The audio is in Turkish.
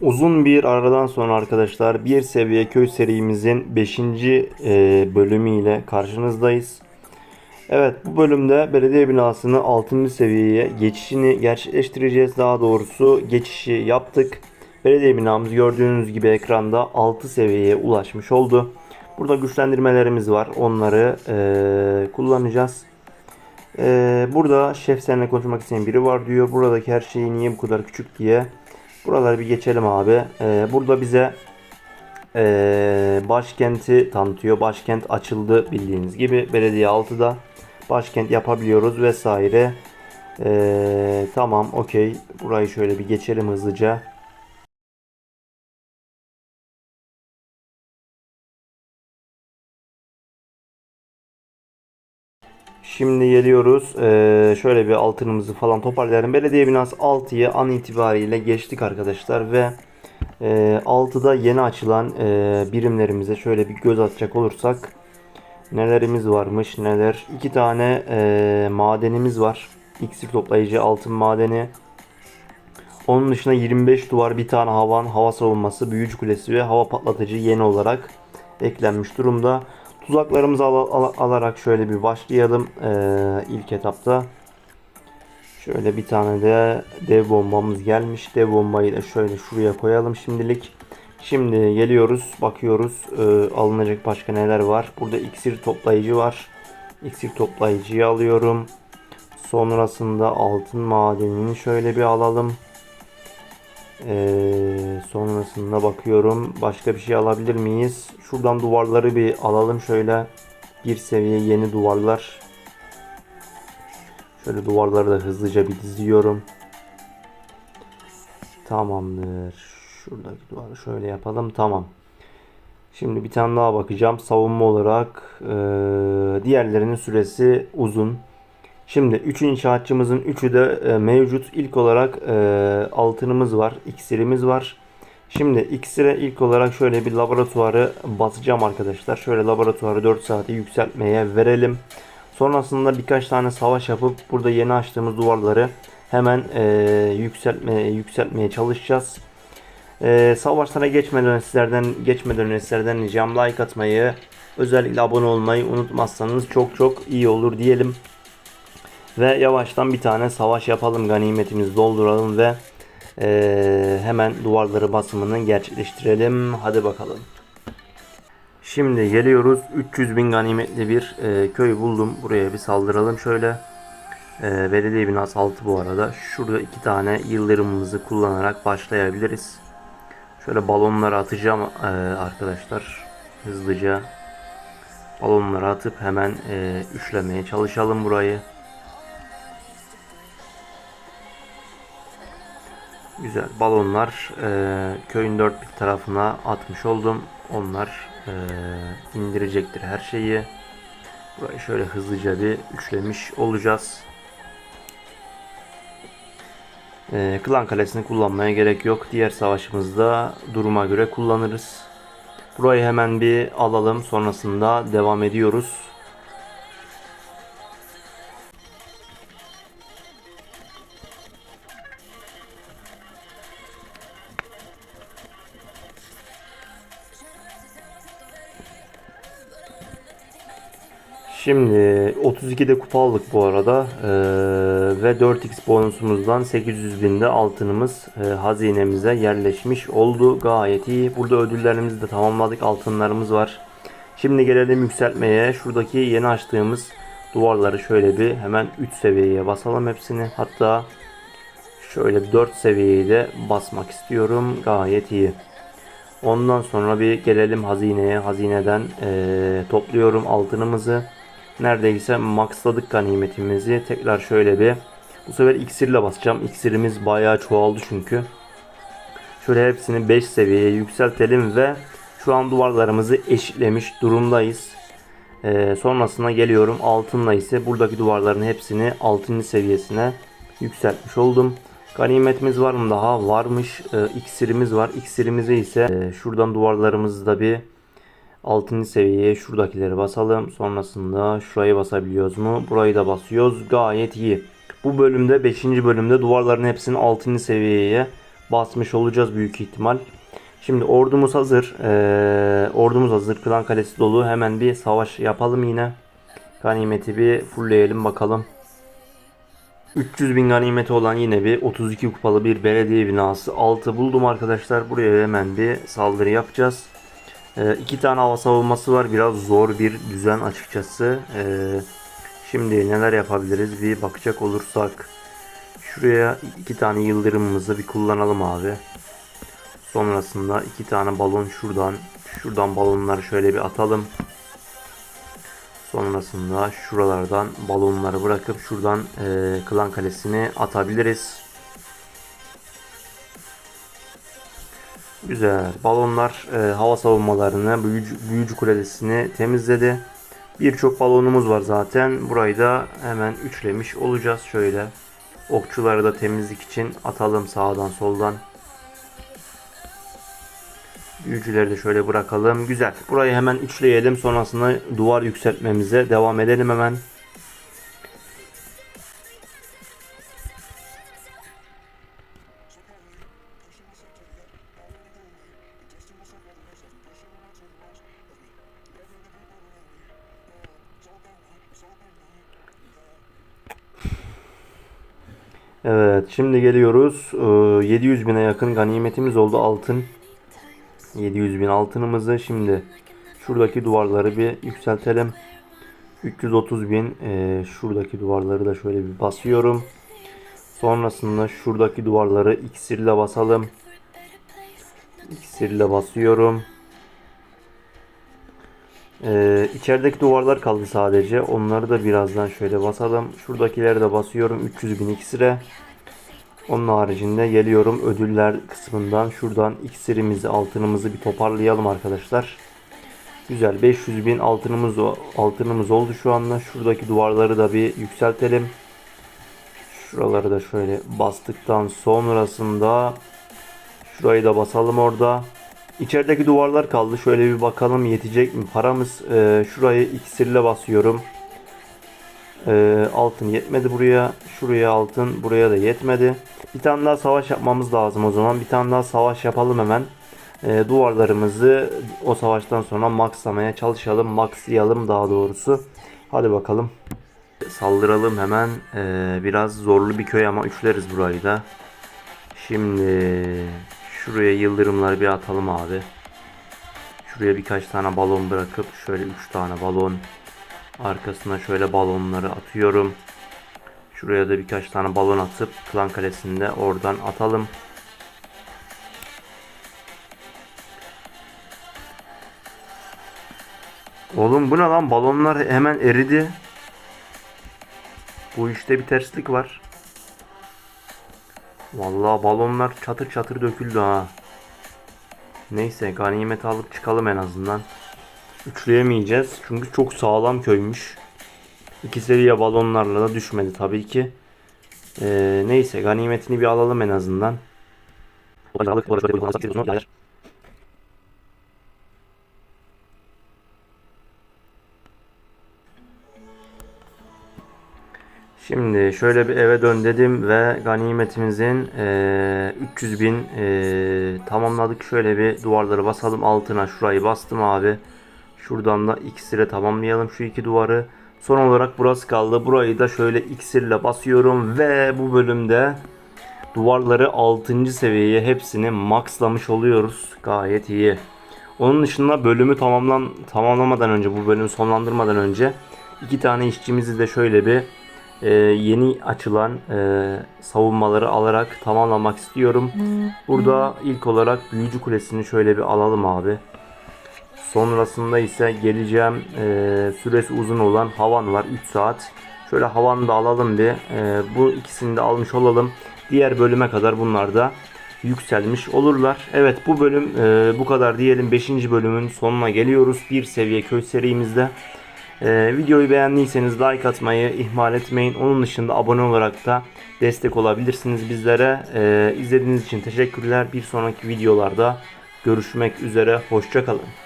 Uzun bir aradan sonra arkadaşlar bir seviye köy serimizin 5. bölümüyle karşınızdayız. Evet bu bölümde belediye binasını 6. seviyeye geçişini gerçekleştireceğiz. Daha doğrusu geçişi yaptık. Belediye binamız gördüğünüz gibi ekranda 6 seviyeye ulaşmış oldu. Burada güçlendirmelerimiz var. Onları eee, kullanacağız. Eee, burada şef seninle konuşmak isteyen biri var diyor. Buradaki her şey niye bu kadar küçük diye. Buraları bir geçelim abi. Eee, burada bize eee, başkenti tanıtıyor. Başkent açıldı bildiğiniz gibi. Belediye 6'da başkent yapabiliyoruz vesaire. Eee, tamam okey. Burayı şöyle bir geçelim hızlıca. Şimdi geliyoruz. Ee, şöyle bir altınımızı falan toparlayalım. Belediye binası 6'yı an itibariyle geçtik arkadaşlar ve e, 6'da yeni açılan e, birimlerimize şöyle bir göz atacak olursak nelerimiz varmış neler. iki tane e, madenimiz var. İksir toplayıcı altın madeni. Onun dışında 25 duvar bir tane havan, hava savunması, büyücü kulesi ve hava patlatıcı yeni olarak eklenmiş durumda. Tuzaklarımızı al- al- alarak şöyle bir başlayalım ee, ilk etapta. Şöyle bir tane de dev bombamız gelmiş. Dev bombayı da şöyle şuraya koyalım şimdilik. Şimdi geliyoruz, bakıyoruz ee, alınacak başka neler var. Burada iksir toplayıcı var. İksir toplayıcıyı alıyorum. Sonrasında altın madenini şöyle bir alalım. Ee, sonrasında bakıyorum. Başka bir şey alabilir miyiz? Şuradan duvarları bir alalım şöyle. Bir seviye yeni duvarlar. Şöyle duvarları da hızlıca bir diziyorum. Tamamdır. Şuradaki duvarı şöyle yapalım. Tamam. Şimdi bir tane daha bakacağım. Savunma olarak eee, diğerlerinin süresi uzun. Şimdi 3 inşaatçımızın 3'ü de e, mevcut. İlk olarak e, altınımız var, iksirimiz var. Şimdi iksire ilk olarak şöyle bir laboratuvarı basacağım arkadaşlar. Şöyle laboratuvarı 4 saate yükseltmeye verelim. Sonrasında birkaç tane savaş yapıp burada yeni açtığımız duvarları hemen e, yükseltmeye yükseltmeye çalışacağız. E, savaşlara geçmeden önce sizlerden geçmeden önce sizlerden ricam like atmayı, özellikle abone olmayı unutmazsanız çok çok iyi olur diyelim. Ve yavaştan bir tane savaş yapalım. Ganimetimizi dolduralım ve eee, hemen duvarları basımını gerçekleştirelim. Hadi bakalım. Şimdi geliyoruz. 300 bin ganimetli bir eee, köy buldum. Buraya bir saldıralım şöyle. Eee, belediye binası altı bu arada. Şurada iki tane yıldırımımızı kullanarak başlayabiliriz. Şöyle balonları atacağım eee, arkadaşlar. Hızlıca balonları atıp hemen eee, üçlemeye çalışalım burayı. Güzel balonlar e, köyün dört bir tarafına atmış oldum. Onlar e, indirecektir her şeyi. Burayı şöyle hızlıca bir üçlemiş olacağız. E, Klan Kalesi'ni kullanmaya gerek yok. Diğer savaşımızda duruma göre kullanırız. Burayı hemen bir alalım. Sonrasında devam ediyoruz. Şimdi 32'de kupa aldık bu arada Ee, ve 4x bonusumuzdan 800 binde altınımız e, hazinemize yerleşmiş oldu. Gayet iyi. Burada ödüllerimizi de tamamladık. Altınlarımız var. Şimdi gelelim yükseltmeye. Şuradaki yeni açtığımız duvarları şöyle bir hemen 3 seviyeye basalım hepsini. Hatta şöyle 4 seviyeyi de basmak istiyorum. Gayet iyi. Ondan sonra bir gelelim hazineye. Hazineden eee, topluyorum altınımızı. Neredeyse maxladık ganimetimizi. Tekrar şöyle bir bu sefer iksirle basacağım. İksirimiz bayağı çoğaldı çünkü. Şöyle hepsini 5 seviyeye yükseltelim ve şu an duvarlarımızı eşitlemiş durumdayız. Ee, sonrasında geliyorum altınla ise buradaki duvarların hepsini 6. seviyesine yükseltmiş oldum. Ganimetimiz var mı daha? Varmış. Ee, iksirimiz var. İksirimize ise e, şuradan duvarlarımızı da bir 6. seviyeye şuradakileri basalım. Sonrasında şurayı basabiliyoruz mu? Burayı da basıyoruz. Gayet iyi. Bu bölümde 5. bölümde duvarların hepsini 6. seviyeye basmış olacağız büyük ihtimal. Şimdi ordumuz hazır. Ee, ordumuz hazır. Klan kalesi dolu. Hemen bir savaş yapalım yine. Ganimeti bir fullleyelim bakalım. 300 bin ganimeti olan yine bir 32 kupalı bir belediye binası. 6 buldum arkadaşlar. Buraya hemen bir saldırı yapacağız. İki tane hava savunması var. Biraz zor bir düzen açıkçası. Ee, şimdi neler yapabiliriz bir bakacak olursak. Şuraya iki tane yıldırımımızı bir kullanalım abi. Sonrasında iki tane balon şuradan. Şuradan balonları şöyle bir atalım. Sonrasında şuralardan balonları bırakıp şuradan e, klan kalesini atabiliriz. Güzel. Balonlar e, hava savunmalarını, büyücü, büyücü kulesini temizledi. Birçok balonumuz var zaten. Burayı da hemen üçlemiş olacağız. Şöyle okçuları da temizlik için atalım sağdan soldan. Büyücüleri de şöyle bırakalım. Güzel. Burayı hemen üçleyelim. Sonrasında duvar yükseltmemize devam edelim hemen. Evet şimdi geliyoruz. Ee, 700 bine yakın ganimetimiz oldu altın. 700 bin altınımızı şimdi şuradaki duvarları bir yükseltelim. 330 bin e, şuradaki duvarları da şöyle bir basıyorum. Sonrasında şuradaki duvarları iksirle basalım. İksirle basıyorum. Ee, içerideki duvarlar kaldı sadece. Onları da birazdan şöyle basalım. Şuradakileri de basıyorum. 300 bin iksire. Onun haricinde geliyorum ödüller kısmından. Şuradan iksirimizi, altınımızı bir toparlayalım arkadaşlar. Güzel 500 bin altınımız, altınımız oldu şu anda. Şuradaki duvarları da bir yükseltelim. Şuraları da şöyle bastıktan sonrasında şurayı da basalım orada. İçerideki duvarlar kaldı. Şöyle bir bakalım yetecek mi paramız. Ee, şurayı iksirle basıyorum. Ee, altın yetmedi buraya. Şuraya altın buraya da yetmedi. Bir tane daha savaş yapmamız lazım o zaman. Bir tane daha savaş yapalım hemen. Ee, duvarlarımızı o savaştan sonra maxlamaya çalışalım. Maxlayalım daha doğrusu. Hadi bakalım. Saldıralım hemen. Ee, biraz zorlu bir köy ama üçleriz burayı da. Şimdi şuraya yıldırımları bir atalım abi. Şuraya birkaç tane balon bırakıp şöyle 3 tane balon arkasına şöyle balonları atıyorum. Şuraya da birkaç tane balon atıp klan kalesinde oradan atalım. Oğlum bu ne lan balonlar hemen eridi. Bu işte bir terslik var. Vallahi balonlar çatır çatır döküldü ha. Neyse ganimet alıp çıkalım en azından. Üçleyemeyeceğiz çünkü çok sağlam köymüş. İki seviye balonlarla da düşmedi tabii ki. Ee, neyse ganimetini bir alalım en azından. Şimdi şöyle bir eve dön dedim ve ganimetimizin e, 300 bin e, tamamladık. Şöyle bir duvarları basalım altına şurayı bastım abi. Şuradan da iksire tamamlayalım şu iki duvarı. Son olarak burası kaldı. Burayı da şöyle iksirle basıyorum ve bu bölümde duvarları 6. seviyeye hepsini maxlamış oluyoruz. Gayet iyi. Onun dışında bölümü tamamlan tamamlamadan önce bu bölümü sonlandırmadan önce iki tane işçimizi de şöyle bir e, yeni açılan e, savunmaları alarak tamamlamak istiyorum. Burada ilk olarak büyücü kulesini şöyle bir alalım abi. Sonrasında ise geleceğim e, süresi uzun olan havan var 3 saat. Şöyle havanı da alalım bir. E, bu ikisini de almış olalım. Diğer bölüme kadar bunlar da yükselmiş olurlar. Evet bu bölüm e, bu kadar diyelim. 5. bölümün sonuna geliyoruz. Bir seviye köy serimizde. E, videoyu beğendiyseniz like atmayı ihmal etmeyin. Onun dışında abone olarak da destek olabilirsiniz bizlere. E, izlediğiniz için teşekkürler. Bir sonraki videolarda görüşmek üzere. Hoşçakalın.